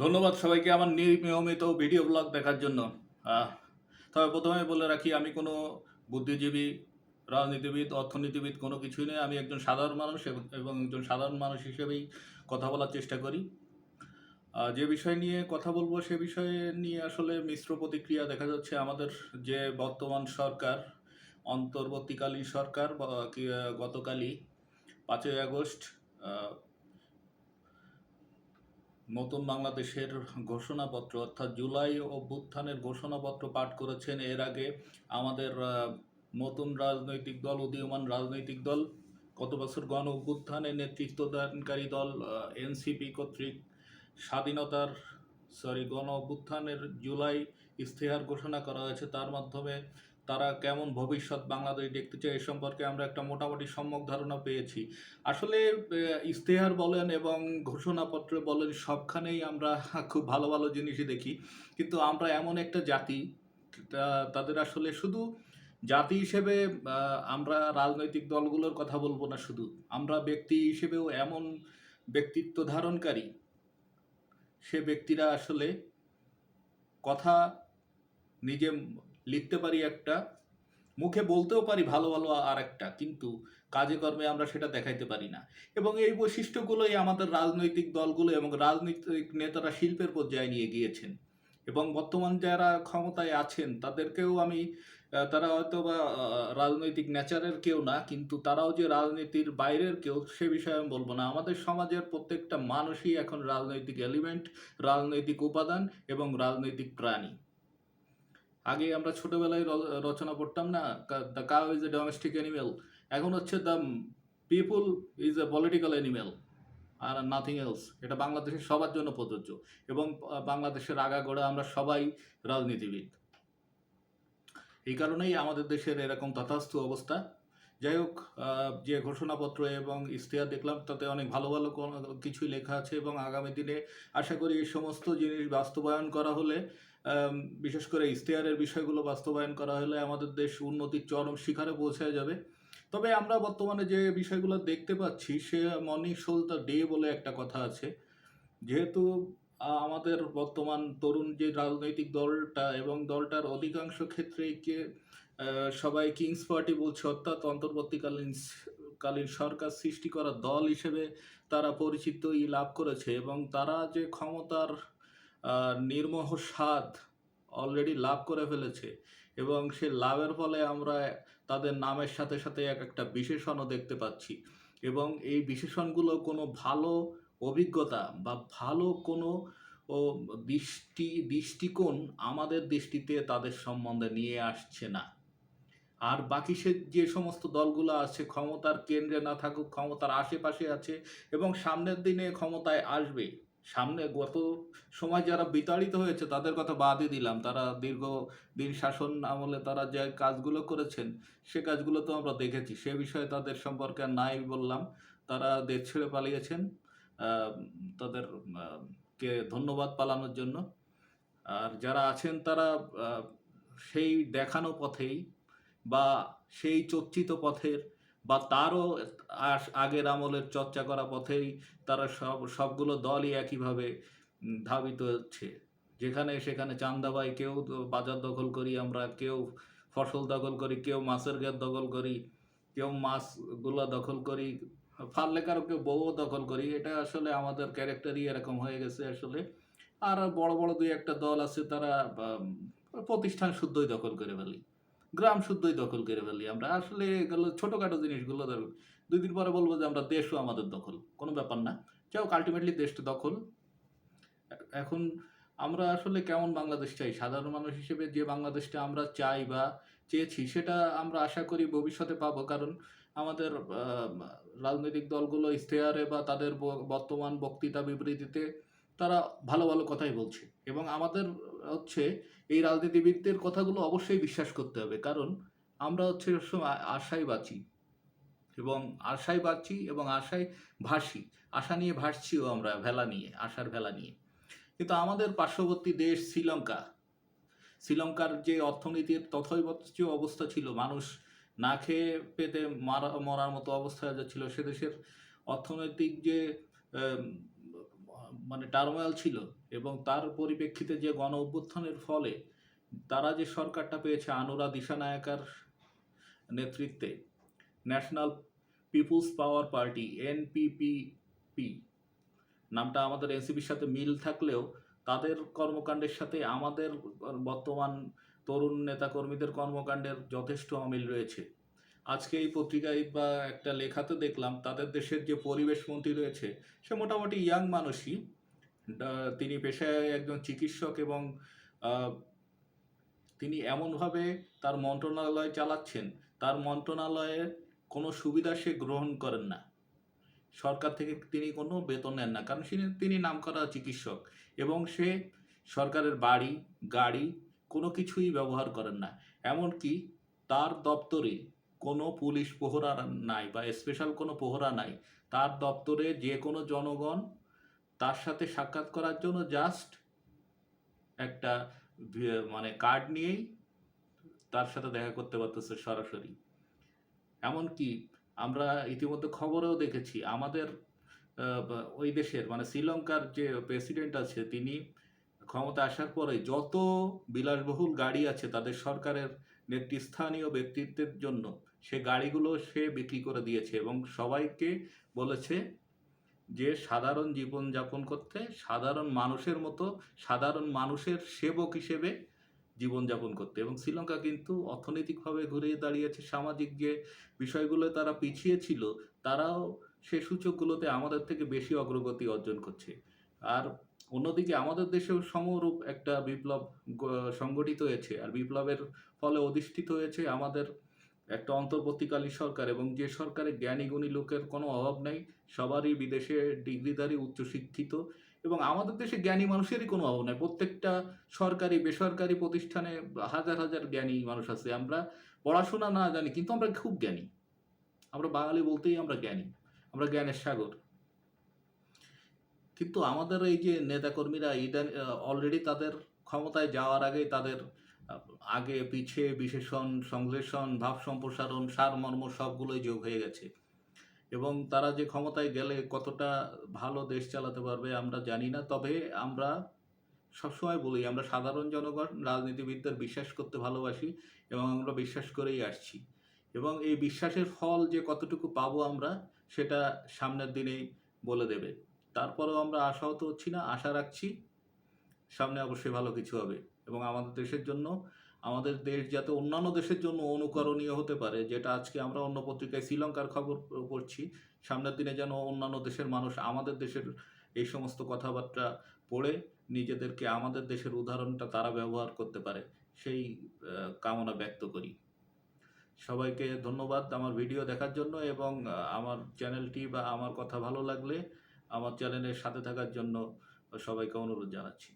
ধন্যবাদ সবাইকে আমার নিয়মিত ভিডিও ব্লগ দেখার জন্য। তবে প্রথমে বলে রাখি, আমি কোনো বুদ্ধিজীবী, রাজনীতিবিদ, অর্থনীতিবিদ কোনো কিছুই নেই। আমি একজন সাধারণ মানুষ এবং- একজন সাধারণ মানুষ হিসেবেই কথা বলার চেষ্টা করি। যে বিষয় নিয়ে কথা বলব সে বিষয়ে নিয়ে আসলে মিশ্র প্রতিক্রিয়া দেখা যাচ্ছে আমাদের যে বর্তমান সরকার, অন্তর্বর্তীকালীন সরকার গতকালই পাঁচই আগস্ট নতুন বাংলাদেশের ঘোষণাপত্র, অর্থাৎ জুলাই অভ্যুত্থানের ঘোষণাপত্র পাঠ করেছেন। এর আগে আমাদের নতুন রাজনৈতিক দল, উদীয়মান রাজনৈতিক দল গত বছর গণ অভ্যুত্থানের নেতৃত্বদানকারী দল এনসিপি কর্তৃক স্বাধীনতার সরি গণ অভ্যুত্থানের জুলাই ইস্তেহার ঘোষণা করা হয়েছে। তার মাধ্যমে তারা কেমন ভবিষ্যৎ বাংলাদেশ দেখতে চায় এ সম্পর্কে আমরা একটা মোটামুটি সম্যক ধারণা পেয়েছি। আসলে আহ, ইস্তেহার বলেন এবং ঘোষণাপত্র বলেন সবখানেই আমরা খুব ভালো ভালো জিনিসই দেখি। কিন্তু আমরা এমন একটা জাতি তাদের আসলে শুধু জাতি হিসেবে আমরা রাজনৈতিক দলগুলোর কথা বলব না শুধু। আমরা ব্যক্তি হিসেবেও এমন ব্যক্তিত্ব ধারণকারী। সে ব্যক্তিরা আসলে কথা নিজে লিখতে পারি একটা, মুখে বলতেও পারি ভালো ভালো আর একটা, কিন্তু কাজে কর্মে আমরা সেটা দেখাইতে পারি না। এবং এই বৈশিষ্ট্যগুলোই আমাদের রাজনৈতিক দলগুলো এবং রাজনৈতিক নেতারা শিল্পের পর্যায়ে নিয়ে গিয়েছেন। এবং বর্তমান যারা ক্ষমতায় আছেন, তাদেরকেও আমি তারা হয়তো বা রাজনৈতিক নেচারের কেউ না, কিন্তু তারাও যে রাজনীতির বাইরের কেউ, সে বিষয়ে আমি বলব না। আমাদের সমাজের প্রত্যেকটা মানুষই এখন রাজনৈতিক এলিমেন্ট, রাজনৈতিক উপাদান এবং রাজনৈতিক প্রাণী। আগে আমরা ছোটবেলায় রচনা পড়তাম না the cow is a domestic animal এখন হচ্ছে the people is a political animal R nothing else এটা বাংলাদেশের সবার জন্য প্রযোজ্য এবং বাংলাদেশের আগাগোড়া আমরা সবাই রাজনীতিবিদ। এই কারণেই আমাদের দেশের এরকম তথাস্থ অবস্থা। যাই হোক যে ঘোষণাপত্র এবং ইশতেহার দেখলাম, তাতে অনেক ভালো ভালো কিছুই লেখা আছে এবং আগামী দিনে আশা করি এই সমস্ত জিনিস বাস্তবায়ন করা হলে বিশেষ করে ইশতেহারের বিষয়গুলো বাস্তবায়ন করা হলে আমাদের দেশ উন্নতির চরম শিখরে পৌঁছায় যাবে। তবে আমরা বর্তমানে যে বিষয়গুলো দেখতে পাচ্ছি, সে মর্নিং শোল দ্য ডে বলে একটা কথা আছে। যেহেতু আমাদের বর্তমান তরুণ যে রাজনৈতিক দলটা এবং দলটার অধিকাংশ ক্ষেত্রেই কে সবাই কিংস পার্টি বলছে, অর্থাৎ অন্তর্বর্তীকালীন কালীন সরকার সৃষ্টি করা দল হিসেবে তারা পরিচিতই লাভ করেছে এবং তারা যে ক্ষমতার নির্মোহ স্বাদ অলরেডি লাভ করে ফেলেছে। এবং সে লাভের ফলে আমরা তাদের নামের সাথে সাথে এক একটা বিশেষণও দেখতে পাচ্ছি। এবং এই বিশেষণগুলো কোনো ভালো অভিজ্ঞতা বা ভালো কোনো, ও, দৃষ্টি, দৃষ্টিকোণ আমাদের দৃষ্টিতে তাদের সম্বন্ধে নিয়ে আসছে না। আর বাকি সে যে সমস্ত দলগুলো আছে, ক্ষমতার কেন্দ্রে না থাকুক, ক্ষমতার আশেপাশে আছে এবং সামনের দিনে ক্ষমতায় আসবে সামনে গত সময় যারা বিতাড়িত হয়েছে, তাদের কথা বাদই দিলাম। তারা দীর্ঘ দিন শাসন আমলে তারা যে কাজগুলো করেছেন, সে কাজগুলো তো আমরা দেখেছি। সে বিষয়ে তাদের সম্পর্কে নাই বললাম। তারা দেশ ছেড়ে পালিয়েছেন। তাদের কে ধন্যবাদ পালানোর জন্য। আর যারা আছেন, তারা সেই দেখানো পথেই বা সেই চর্চিত পথের বা তারও আগের আমলের চর্চা করা পথেই তারা সব, সবগুলো দলই একইভাবে ধাবিত হচ্ছে। যেখানে সেখানে চান্দাবাই, কেউ বাজার দখল করি আমরা, কেউ ফসল দখল করি, কেউ মাছের গেট দখল করি, কেউ মাছগুলো দখল করি ফাললে কারও কেউ বউ দখল করি। এটা আসলে আমাদের ক্যারেক্টারই এরকম হয়ে গেছে আসলে। আর বড় বড় দুই একটা দল আছে, তারা প্রতিষ্ঠান শুদ্ধই দখল করে ফেলি। গ্রাম শুদ্ধই দখল করে ফেলি আমরা। আসলে এগুলো ছোটোখাটো জিনিসগুলো ধরো দুই দিন পরে বলব যে আমরা দেশও আমাদের দখল, কোনো ব্যাপার না। হোক আলটিমেটলি দেশটা দখল। এখন আমরা আসলে কেমন বাংলাদেশ চাই? সাধারণ মানুষ হিসেবে যে বাংলাদেশটা আমরা চাই বা চেয়েছি, সেটা আমরা আশা করি ভবিষ্যতে পাবো। কারণ আমাদের রাজনৈতিক দলগুলো ইশতেহারে বা তাদের বর্তমান বক্তৃতা বিবৃতিতে তারা ভালো ভালো কথাই বলছে। এবং আমাদের হচ্ছে এই রাজনীতিবিদদের কথাগুলো অবশ্যই বিশ্বাস করতে হবে। কারণ আমরা হচ্ছে সবসময় আশায় বাঁচি এবং আশায় বাঁচি এবং আশায় ভাসি। আশা নিয়ে ভাসছিও আমরা ভেলা নিয়ে, আশার ভেলা নিয়ে। কিন্তু আমাদের পার্শ্ববর্তী দেশ শ্রীলঙ্কা, শ্রীলঙ্কার যে অর্থনীতির তথৈবচ্চ অবস্থা ছিল, মানুষ না খেয়ে পেতে মারা, মরার মতো অবস্থা হয়ে যাচ্ছিল সে দেশের অর্থনৈতিক যে মানে টার্মোয়াল ছিল এবং তার পরিপ্রেক্ষিতে যে গণ অভ্যুত্থানের ফলে তারা যে সরকারটা পেয়েছে আনুরা দিশানায়কার নেতৃত্বে national people's power party NPPP নামটা আমাদের এনসিপির সাথে মিল থাকলেও তাদের কর্মকাণ্ডের সাথে আমাদের বর্তমান তরুণ নেতাকর্মীদের কর্মকাণ্ডের যথেষ্ট অমিল রয়েছে। আজকে এই পত্রিকায় বা একটা লেখাতে দেখলাম, তাদের দেশের যে পরিবেশ মন্ত্রী রয়েছে, সে মোটামুটি ইয়াং মানুষই। তিনি পেশায় একজন চিকিৎসক এবং তিনি এমনভাবে তার মন্ত্রণালয় চালাচ্ছেন, তার মন্ত্রণালয়ের কোনো সুবিধা সে গ্রহণ করেন না। সরকার থেকে তিনি কোনো বেতন নেন না, কারণ তিনি তিনি নামকরা চিকিৎসক এবং সে সরকারের বাড়ি, গাড়ি কোনো কিছুই ব্যবহার করেন না। এমনকি তার দপ্তরে কোনো পুলিশ প্রহরা নাই বা স্পেশাল কোনো প্রহরা নাই। তার দপ্তরে যে কোনো জনগণ তার সাথে সাক্ষাৎ করার জন্য জাস্ট একটা মানে কার্ড নিয়েই তার সাথে দেখা করতে পারতেছে সরাসরি। এমনকি আমরা ইতিমধ্যে খবরেও দেখেছি, আমাদের ওই দেশের মানে শ্রীলঙ্কার যে প্রেসিডেন্ট আছে, তিনি ক্ষমতা আসার পরে যত বিলাসবহুল গাড়ি আছে তাদের সরকারের নেতৃস্থানীয় ব্যক্তিত্বের জন্য সে গাড়িগুলো সে বিক্রি করে দিয়েছে এবং সবাইকে বলেছে যে সাধারণ জীবন যাপন করতে সাধারণ মানুষের মতো সাধারণ মানুষের সেবক হিসেবে জীবনযাপন করতে। এবং শ্রীলঙ্কা কিন্তু অর্থনৈতিকভাবে ঘুরে দাঁড়িয়েছে, সামাজিক যে বিষয়গুলো তারা পিছিয়ে ছিল, তারাও সে সূচকগুলোতে আমাদের থেকে বেশি অগ্রগতি অর্জন করছে। আর অন্যদিকে আমাদের দেশেও সমরূপ একটা বিপ্লব সংগঠিত হয়েছে, আর বিপ্লবের ফলে অধিষ্ঠিত হয়েছে আমাদের একটা অন্তর্বর্তীকালীন সরকার এবং যে সরকারে জ্ঞানীগুণী লোকের কোনো অভাব নাই, সবারই বিদেশে ডিগ্রিধারী, উচ্চশিক্ষিত এবং আমাদের দেশে জ্ঞানী মানুষেরই কোনো অভাব নাই। প্রত্যেকটা সরকারি, বেসরকারি প্রতিষ্ঠানে হাজার হাজার জ্ঞানী মানুষ আছে। আমরা পড়াশোনা না জানি, কিন্তু আমরা খুব জ্ঞানী। আমরা বাঙালি বলতেই আমরা জ্ঞানী। আমরা জ্ঞানের সাগর। কিন্তু আমাদের এই যে নেতাকর্মীরা ইদান অলরেডি তাদের ক্ষমতায় যাওয়ার আগেই তাদের আগে পিছে, বিশেষণ, সংশ্লেষণ, ভাব সম্প্রসারণ সারমর্ম সবগুলোই যোগ হয়ে গেছে। এবং তারা যে ক্ষমতায় গেলে কতটা ভালো দেশ চালাতে পারবে আমরা জানি না। তবে আমরা সবসময় বলি, আমরা সাধারণ জনগণ, রাজনীতিবিদদের বিশ্বাস করতে ভালোবাসি এবং আমরা বিশ্বাস করেই আসছি। এবং এই বিশ্বাসের ফল যে কতটুকু পাবো আমরা, সেটা সামনের দিনেই বলে দেবে। তারপরেও আমরা আশাহত হচ্ছি না, আশা রাখছি সামনে অবশ্যই ভালো কিছু হবে। এবং আমাদের দেশের জন্য, আমাদের দেশ যাতে অন্যান্য দেশের জন্য অনুকরণীয় হতে পারে, যেটা আজকে আমরা অন্য পত্রিকায় শ্রীলঙ্কার খবর পড়ছি, সামনের দিনে যেন অন্যান্য দেশের মানুষ আমাদের দেশের এই সমস্ত কথাবার্তা পড়ে, নিজেদেরকে আমাদের দেশের উদাহরণটা তারা ব্যবহার করতে পারে, সেই কামনা ব্যক্ত করি। সবাইকে ধন্যবাদ আমার ভিডিও দেখার জন্য এবং আমার চ্যানেলটি বা আমার কথা ভালো লাগলে আমার চ্যানেলের সাথে থাকার জন্য সবাইকে অনুরোধ জানাচ্ছি।